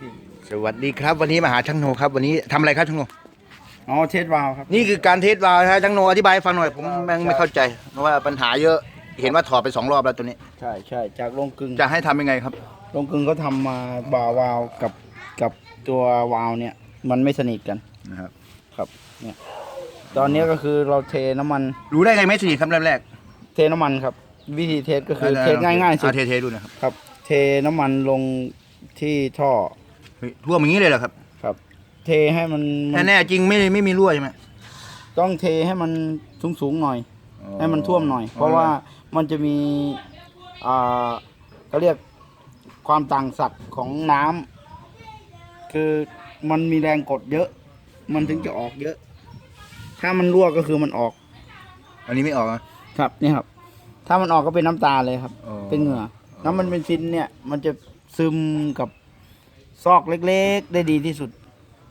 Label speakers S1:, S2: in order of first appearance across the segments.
S1: พี่
S2: สวัสดีครับ วันนี้มาหาช่างโนครับ วันนี้ทำอะไรครับช่างโน
S1: อ๋อเทสวาล์วครับ
S2: นี่คือการเทสวาล์วนะฮะช่างโนอธิบายให้ฟังหน่อยผมแม่งไม่เข้าใจ เพราะว่าปัญหาเยอะเห็นว่าถอดไปสองรอบแล้วตัวนี้
S1: ใช่ใช่จากโรงกลึง
S2: จะให้ทำยังไงครับ
S1: โรงกลึงเขาทำมาบาวาล์วกับกับตัววาล์วเนี่ย มันไม่สนิทกัน
S2: นะครับ
S1: ครับเนี่ยตอนนี้ก็คือเราเทน้ำมัน
S2: รู้ได้ไงไม่สนิทครับแรกแรก
S1: เทน้ำมันครับ วิธีเทสก็คือเทสง่ายๆสุด
S2: อะเทเทดูนะครับ
S1: ครับเทน้ำมันลงที่ท่อ
S2: เฮ้ยท่วมอย่างนี้เลยเหรอครับ
S1: ครับ เทให้มันมัน
S2: แน่ๆจริงไม่ไม่มีรั่วใช่ไหม
S1: ต้องเทให้มันสูงๆหน่อย ให้มันท่วมหน่อย เพราะว่ามันจะมีอ่าเขาเรียกความต่างศักย์ของน้ำคือมันมีแรงกดเยอะ มันถึงจะออกเยอะ ถ้ามันรั่วก็คือมันออก
S2: อันนี้ไม่ออกนะครับ
S1: นี่ครับ ถ้ามันออกก็เป็นน้ำตาเลยครับ
S2: อ๋อ
S1: เป็นเหงื่อแล้วมันเป็นฟินเนี่ย มันจะซึมกับ ซอกเล็กๆ ได้ดีที่สุด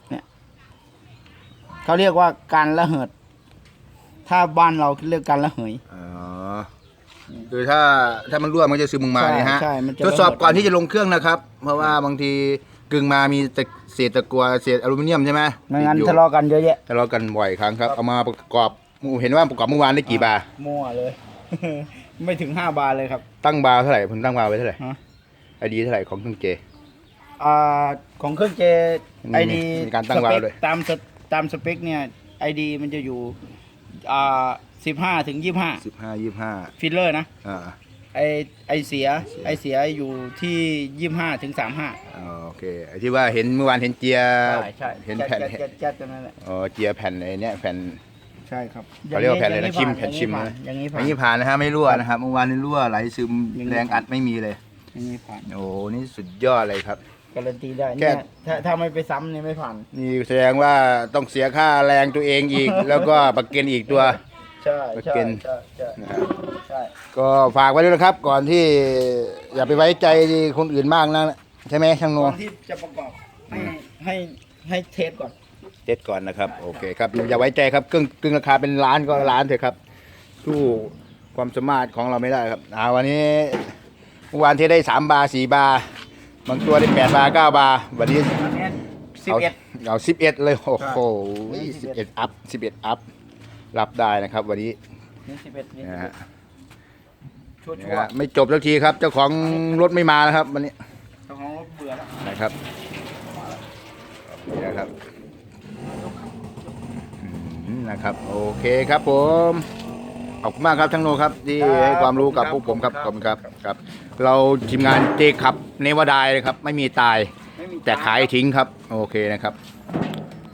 S1: เนี่ยเขาเรียกว่าการระเหิด ถ้าบ้านเราเรียกการระเหย
S2: อ๋อคือถ้าถ้ามันรั่วมันจะซึมลงมา
S1: ใช่
S2: เนี่ยฮะ
S1: ใช่มันจะ
S2: ทดสอบก่อนที่จะลงเครื่องนะครับ เพราะว่าบางทีกึ่งมามีตะเศษตะกัวเศษอลูมิเนียมใช่ไหม
S1: ไม่งั้น
S2: ติดอยู่
S1: ทะเลาะกันเยอะแยะ
S2: ทะเลาะกันบ่อยครั้งครับเอามาประกอบเห็นว่าประกอบเมื่อวานได้กี่บาร์
S1: มั่วเลย ไม่ถึงห้าบาทเลยครับ
S2: ตั้งบาร์เท่าไหร่ผมตั้งบาร์ไว้เท่าไหร่
S1: ฮะ
S2: ไอดีเท่าไหร่ของเครื่องเจ
S1: อ่าของเครื่องเจ
S2: มี
S1: ไอดี
S2: มีการตั้งวาล์วด้วย
S1: ตามสเปคตามสเปคเนี่ยไอดีมันจะอยู่อ่าสิบห้าถึงยี่ห้า
S2: สิบห้ายี่ห้า
S1: ฟิลเลอร์นะ
S2: อ่า
S1: ไอไอเสียไอเสียอยู่ที่ยี่ห้าถึงสามห้า
S2: อ๋อโอเคไอที่ว่าเห็นเมื่อวานเห็นเจีย
S1: ใช่ใช่
S2: เห็นแผ่น
S1: แจ๊ดแจ๊ดแจ๊ดแจ๊ดนั่นแหละ
S2: อ๋อเจียแผ่นไอเนี้ยแผ่น
S1: ใช่ครับ
S2: เขาเรียกว่าแผ่นอะไรนะชิมแผ่นชิม
S1: ผ่า
S2: นะ
S1: อย่างนี้
S2: อั
S1: ผ่านน
S2: นี้ผ่านนะฮะไม่รั่วนะครับเมื่อวานนี่รั่วไหลซึม
S1: อย่างนี้
S2: แรงอัดไม่มีเลย
S1: อย่างนี้ผ่าน
S2: โอ้โหนี่สุดยอดเลยครับ
S1: การันตีได้
S2: แค่
S1: เนี่ยถ้าถ้าไม่ไปซ้ำเนี่ยไม่ผ่าน
S2: นี่แสดงว่าต้องเสียค่าแรงตัวเองอีก แล้วก็ประกันอีกตัว
S1: ใช่
S2: ประ
S1: ใช่
S2: กัน
S1: ใช่ใช่
S2: นะครับ
S1: ใช่
S2: ก็ฝากไว้ด้วยนะครับ ก่อนที่อย่าไปไว้ใจคนอื่นมากนะใช่ไหมช่างโน
S1: ก่อนที่จะประกอบให้ให้ให้เทสก่อน
S2: เจ็ดก่อนนะครับโอเคครับอย่าไว้ใจครับเครื่องเครื่องราคาเป็นล้านก็ล้านเถอะครับสู้ความสามารถของเราไม่ได้ครับอ่าวันนี้เมื่อวานเทสได้สามบาร์สี่บาร์ บางตัวได้แปดบาร์เก้าบาร์วันนี้
S1: อันนี้สิบ
S2: เอา
S1: เอ็ด
S2: เอาสิบเอ็ดเลยโอ้โห
S1: ใช่
S2: สิบเอ็ดอัพสิบเอ็ดอัพรับได้นะครับ วันนี้
S1: นี่สิบเอ็ดนี่
S2: นะฮะ
S1: ชัว
S2: นะ
S1: ชัว
S2: ฮะไม่จบสักทีครับ เจ้าของรถไม่มาแล้วครับ วันนี้
S1: เจ้าของรถเบื่อแล้ว
S2: นะครับนี่นะครับอืมนะครับ โอเคครับผม ขอบคุณมากครับช่างโนครับที่ให้ความรู้กับพวกผมครับขอบคุณครับครับ เราทีมงานเจขับเนวดายเลยครับ ไม่มีตาย
S1: ไม่มี
S2: แต่ขายทิ้งครับ โอเคนะครับ